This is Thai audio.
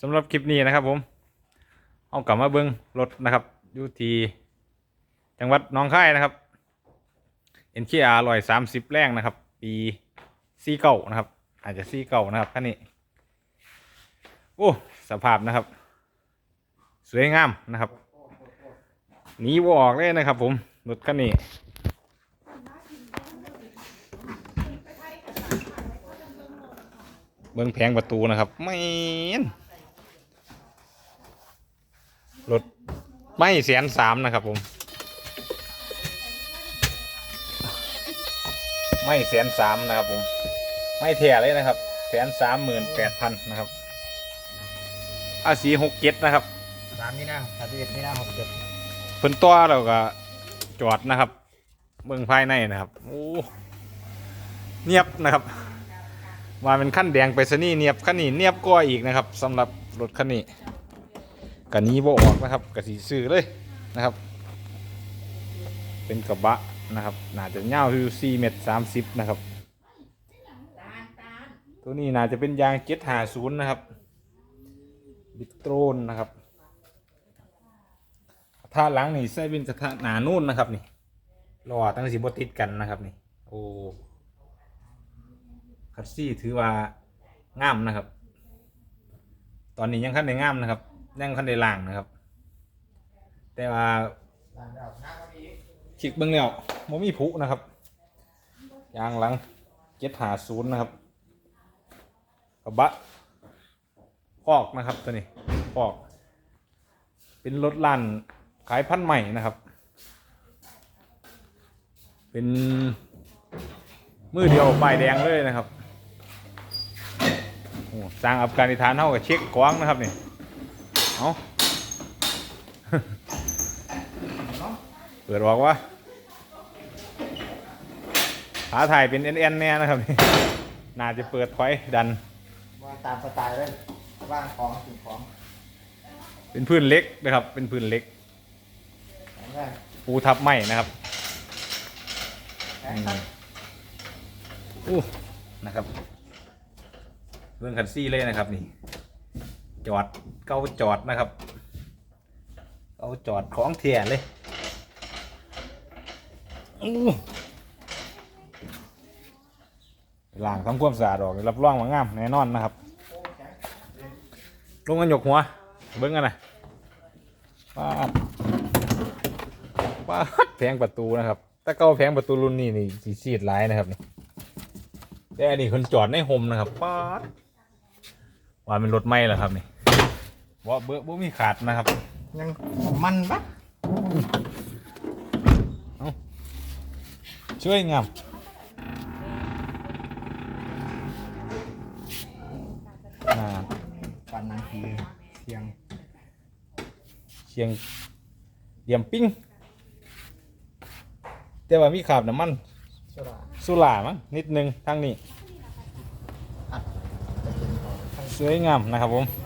สำหรับคลิปนี้นะครับผม เอากลับมาเบิ้งรถนะครับอยู่ที่จังหวัดหนองค่ายนะครับ NKR ร้อยสามสิบแรงนะครับ ปีซีเก่านะครับ อาจจะซีเก่านะครับคันนี้โอ้สภาพนะครับ สวยงามนะครับหนีบออกเลยนะครับ ผมรถคันนี้เบื้องแผงประตูนะครับไม่ รถไม่แสนสามนะครับผม ไม่แสนสามนะครับผม ไม่เท่เลยนะครับแสนสามหมื่นแปดพันนะครับอาสีหกเจ็ดนะครับสามนี่นะสามสิบเอ็ดนี่นะหกเจ็ดเพิ่นตัวเราก็จอดนะครับ เบื้องภายในนะครับโอ้เนียบนะครับมาเป็นขั้นแดงไปซะนี่เนียบขั้นนี้เนียบกว่าอีกนะครับสำหรับรถคันนี้ กันนี้บ่ออกนะครับกะสีซื้อเลยนะครับ เป็นกระบะนะครับน่าจะยาวอยู่4เมตร30นะครับ ตัวนี้น่าจะเป็นยาง750นย์นะครับบิโตรนนะครับกระทะหลังนี่ใส่เป็นกระทะหนานุ่นนะครับนี่รอตั้งสีบติดกันนะครับนี่โอ้คัตซี่ถือว่างามนะครับ ตอนนี้ยังขั้นในงามนะครับ ยังขั้นในล่างนะครับ แต่ว่าคิกเบื้องแล้วโมมีผุนะครับยางหลังเจ็ดหาศูนย์นะครับกระบะพอกนะครับตัวนี้พอก เป็นรถลั่นขายพันธุ์ใหม่นะครับ เป็นมือเดียวป้ายแดงเลยนะครับสร้างอัฟกานิสถานเท่ากับเช็คกว้างนะครับนี่ เอาเปิดบอกว่าขาถ่ายเป็นเอ็นเอ็นแน่นะครับนี่น่าจะเปิดถอยดันว่าตามสไตล์เลยว่างของสิ่งของ เป็นพื้นเล็กนะครับ เป็นพื้นเล็กแข็งแรงปูทับไม้นะครับแข็งครับอู้นะครับ เรื่องคันซี่เลยนะครับนี่ จอดเก้าจอดนะครับเก้าจอดของเทียเลยอู้ล่างทำความสะอาดออกรับรองว่างามแน่นอนนะครับลงกันยกหัว เบิ้งกันนะป้าดปาดแผงประตูนะครับถ้าเก้าแผงประตูรุ่นนี้นี่สีซีดหลายนะครับนี่แต่อันนี้คนจอดในโฮมนะครับป๊าว่าเป็นรถไหมเหรอครับนี่ ว่าเบอร์บ่มีขาดนะครับ ยังมันปะช่วยงามอ่าปันนังทีเสียงเชียงเดียมปิ้งแต่ว่ามีขาบน้ำมันสุราสุรามั้งนิดนึงทางนี้อัดจะเป็นของสวยงามนะครับผมเ